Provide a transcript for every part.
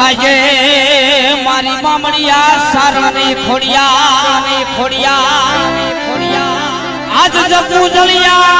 હાજે મારી બામણિયા સારાની ખોડિયા ખોડિયા ખોડિયા. આજ જપુ જળિયા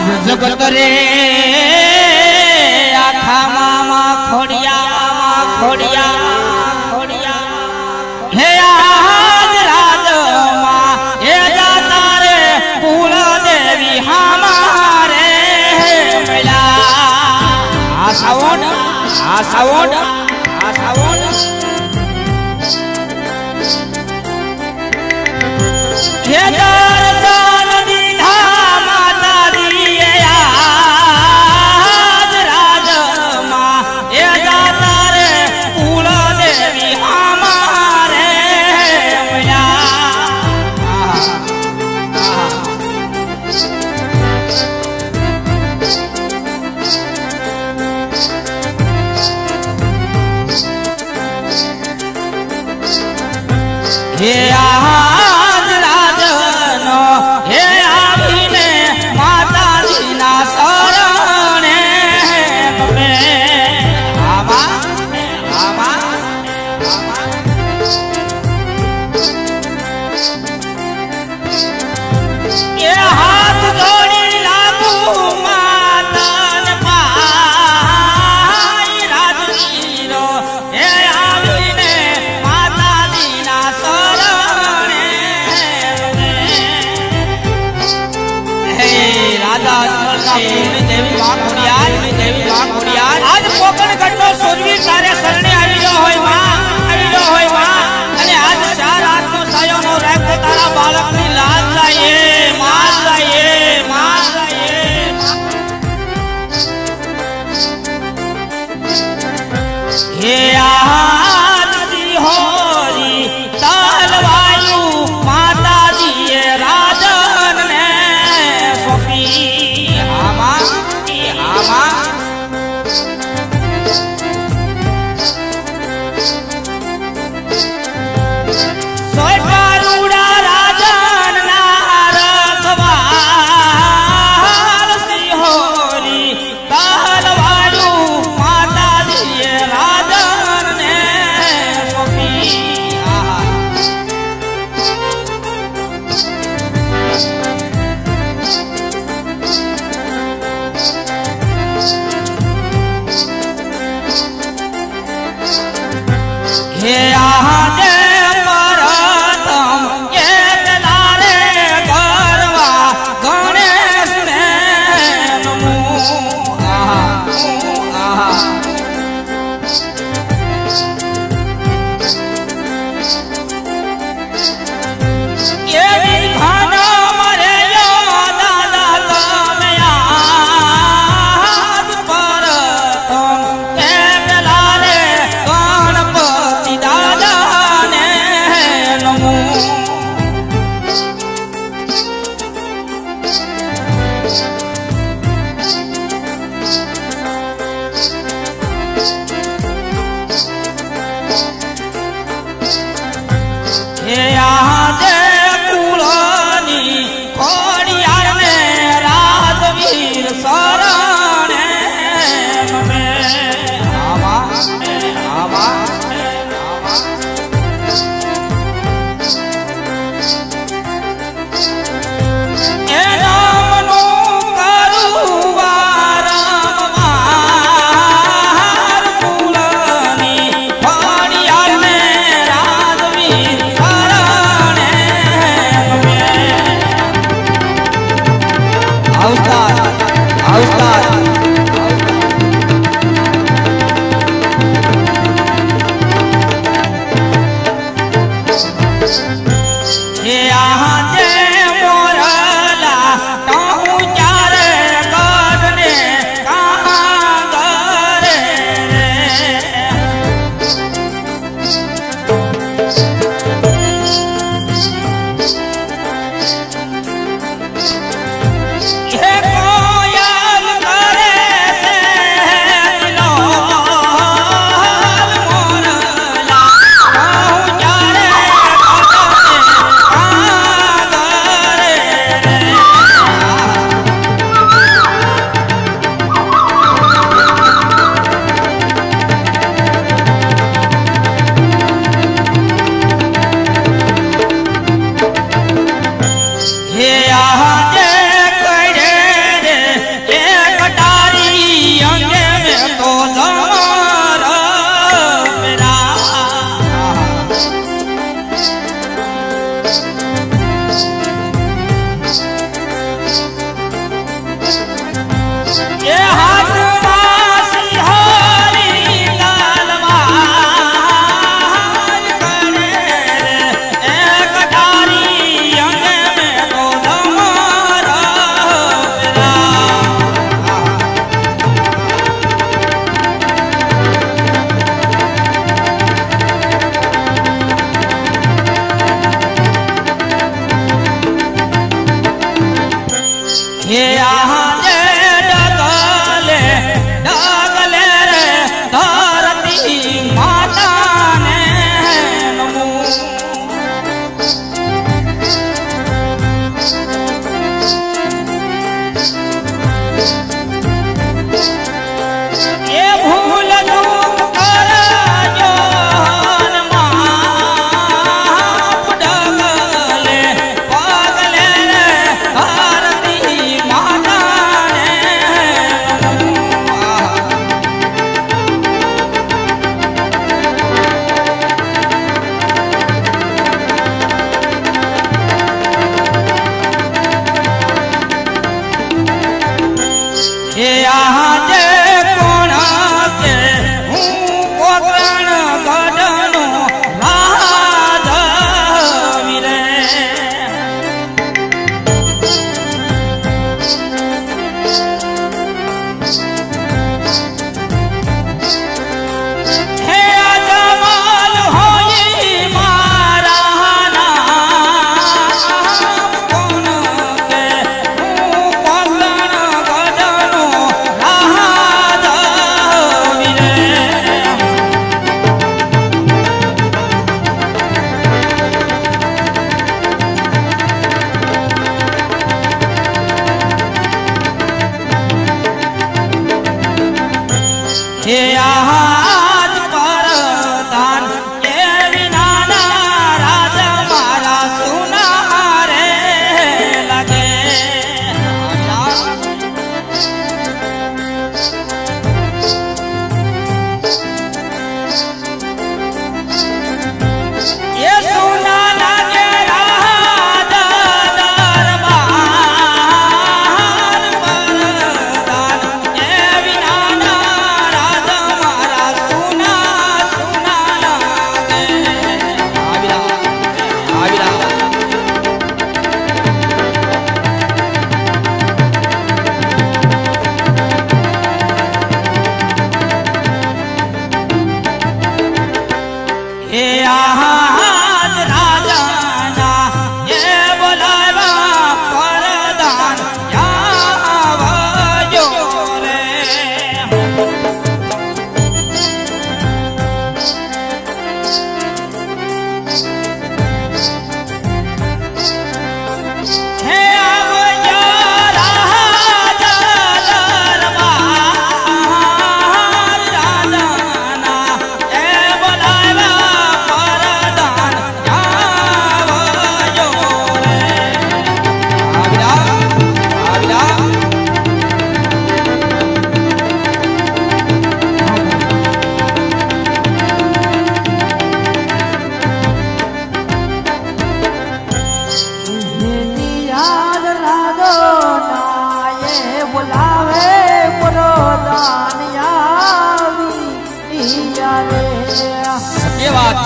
আজ জগত রে আখা মামা খড়িয়া মামা খড়িয়া খড়িয়া। হে আজ রাজ মা এ দাতা রে ফুল দেবী হামারে। হে মেলা। আসাওন আসাওন 呀。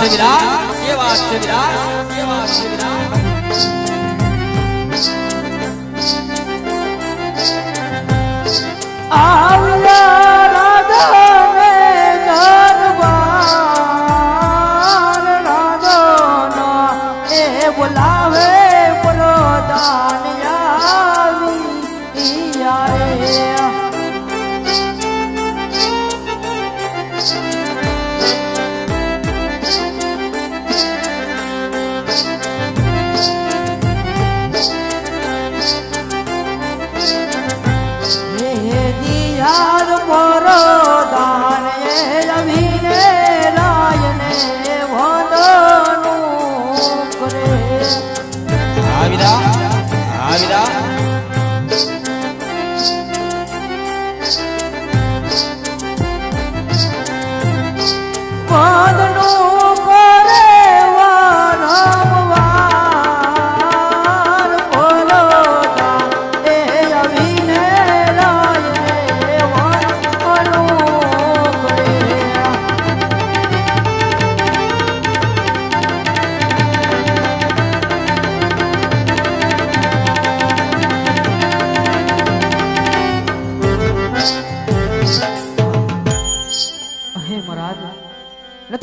છે વિરાટ. એ વાત છે વિરાટ. એ વાત છે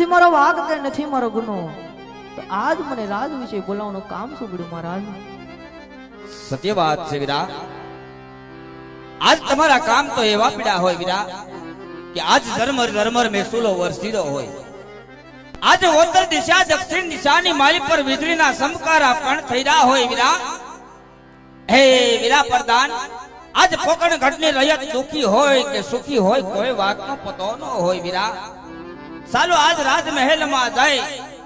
નથી, મારો વાગ કે નથી, મારો ગુનો. તો આજ મને રાજ વિશે બોલાવવાનું કામ શું મહારાજ. સત્ય વાત છે વિરા. આજ તમારા કામ તો એવા પીડા હોય વિરા, કે આજ ધર્મર ધર્મર મેસુલો વરસીલો હોય. આજે ઉત્તર દિશા, દક્ષિણ દિશાની માળી પર વીજળીના સમકારા પણ થઈ રહ્યા હોય વિરા. હે વિરા પ્રધાન, આજ પોકણ ઘટની રયત દુખી હોય કે સુખી હોય, કોઈ વાતનો પતો ન હોય વિરા. ચાલો આજ રાજમહેલમાં જઈ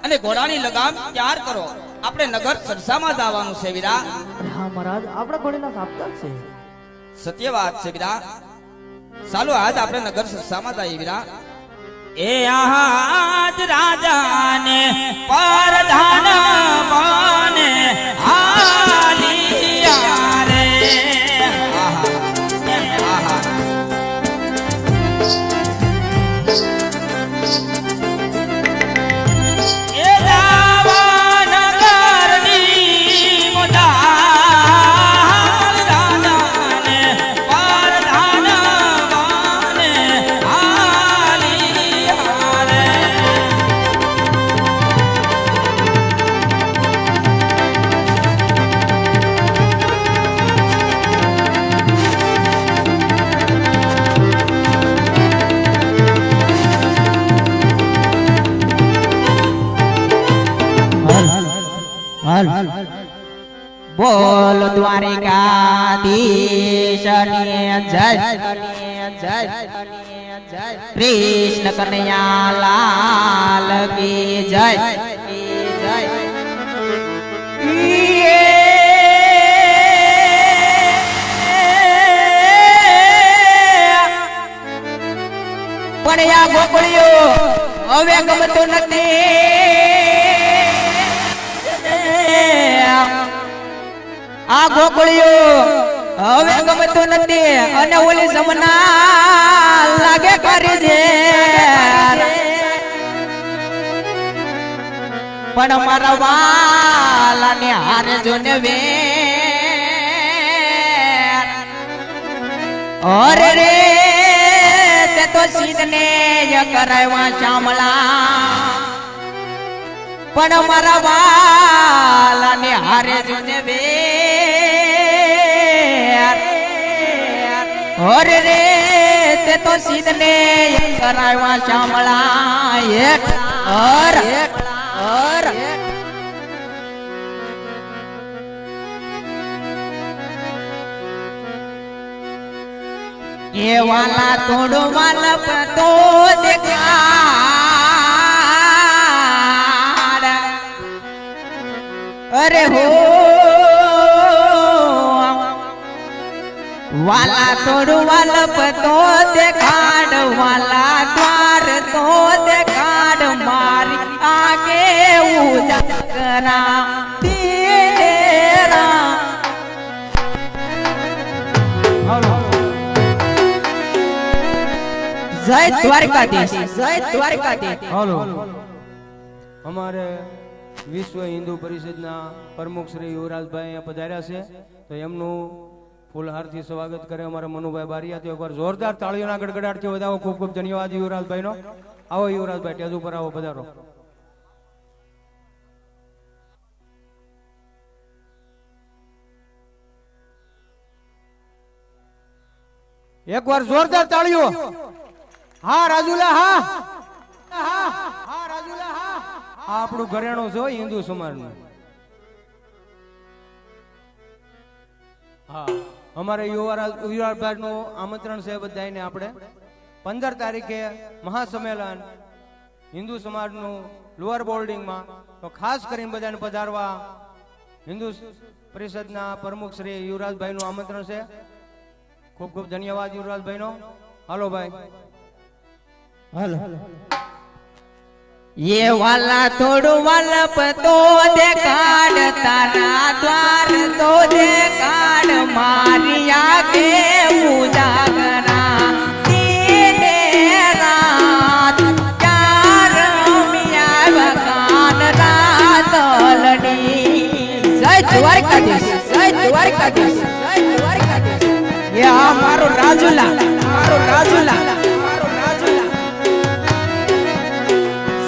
અને ઘોડાની લગામ તૈયાર કરો. આપણે નગર સરસામાં જવાનું છે વિરા. હા મહારાજ આપણે ઘોડીના સાપ્તાહ છે. સત્ય વાત છે વિરા. ચાલો આજ આપણે નગર સરસામાં જઈએ વિરા. એ આજ રાજાને પરધાન બને આલિયા દ્વારિકાધીશને જય જય કૃષ્ણ કનૈયા લાલ કી જય. જય પણ આ ગોકળીઓ હવે ગમતું નથી. આ ગોકળીઓ હવે ગમતું નથી અને ઓલી સમના લાગે કરી છે. પણ મારા વાલાને હારે જોને વે. અરે રે, તે તો સીધને ય કરાવ્યા શામળા પણ મારા વાલાને હારે જોને વે. અરે રે, તે તો સીધને ય કરાવ્યા શામળા એક અર હર. એ વાલા થોડો વાલા પતો દેખા અરે હો વાલા થોડું વાલા પતો દેખાડ વાલા દ્વાર તો દેખાડ મારી આગે ઉજાગરા. જય દ્વારકાધીશ જય દ્વારકાધીશ. હાલો. અમારે વિશ્વ હિન્દુ પરિષદના પ્રમુખ શ્રી યુવરાજભાઈ પધાર્યા છે. તો એમનું ફૂલહારથી સ્વાગત કરે અમારા મનુભાઈ બારીયા તો એકવાર જોરદાર તાળીઓના ગડગડાટથી વધાવો ખૂબ ખૂબ ધન્યવાદ યુવરાજભાઈનો. આવો યુવરાજભાઈ ટેજ ઉપર આવો, પધારો. એકવાર જોરદાર તાળીઓ. હા, રાજુલા, હા. હા, રાજુલા, હા. આ આપણું ઘરેણું છે હિન્દુ સમાજનું. હા. અમારે યુવરાજ યુવરાજભાઈનું આમંત્રણ છે બધાને આપણે. પંદર તારીખે મહાસંમેલન હિન્દુ સમાજનું લોઅર બોર્ડિંગમાં તો ખાસ કરીને બધાને પધારવા હિન્દુ પરિષદના પ્રમુખ શ્રી યુવરાજભાઈનું આમંત્રણ છે. ખૂબ ખૂબ ધન્યવાદ યુવરાજભાઈનો. હાલો ભાઈ. ये वाला थोड़ो वाला पतो दे काड तारा द्वार तो दे काड मारिया के उजागरा दीने रात चार मिया बकान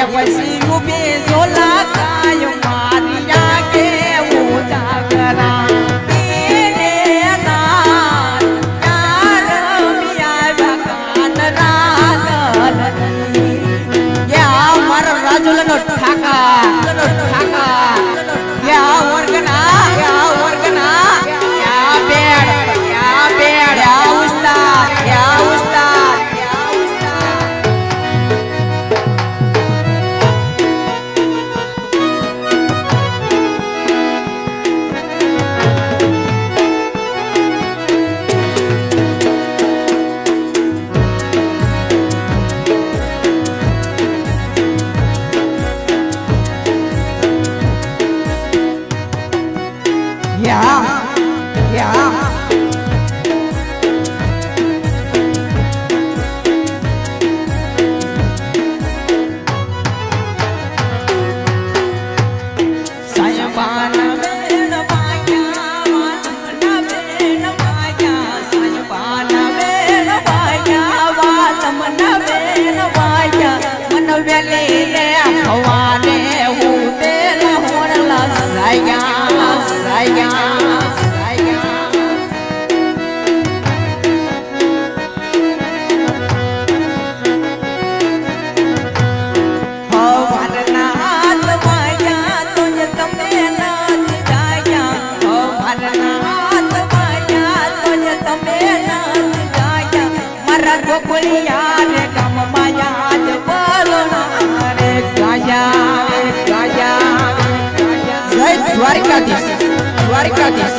એ પછી ઊભી ઝોલા કાય દ્વારકાધીશ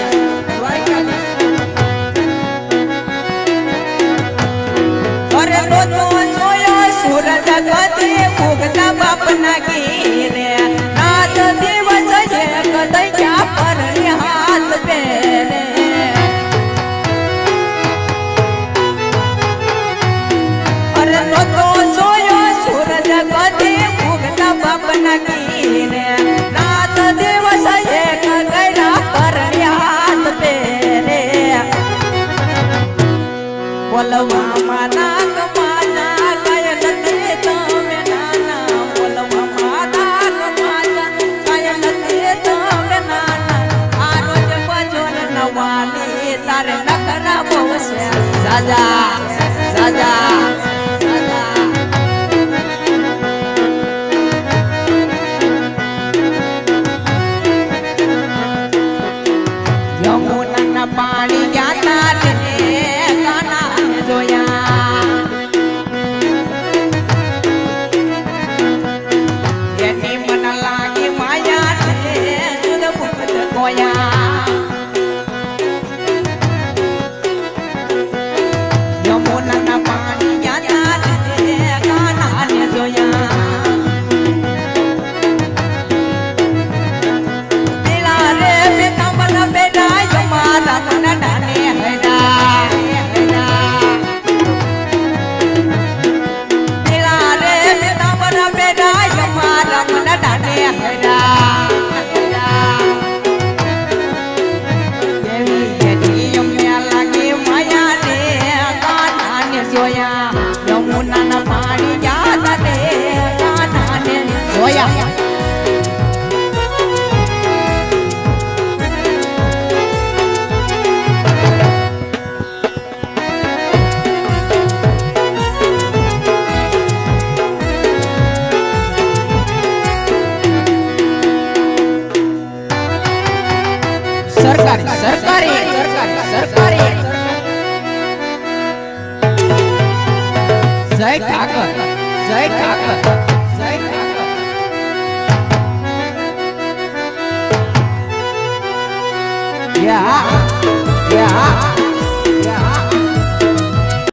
જોયા. યમુના ના પાણી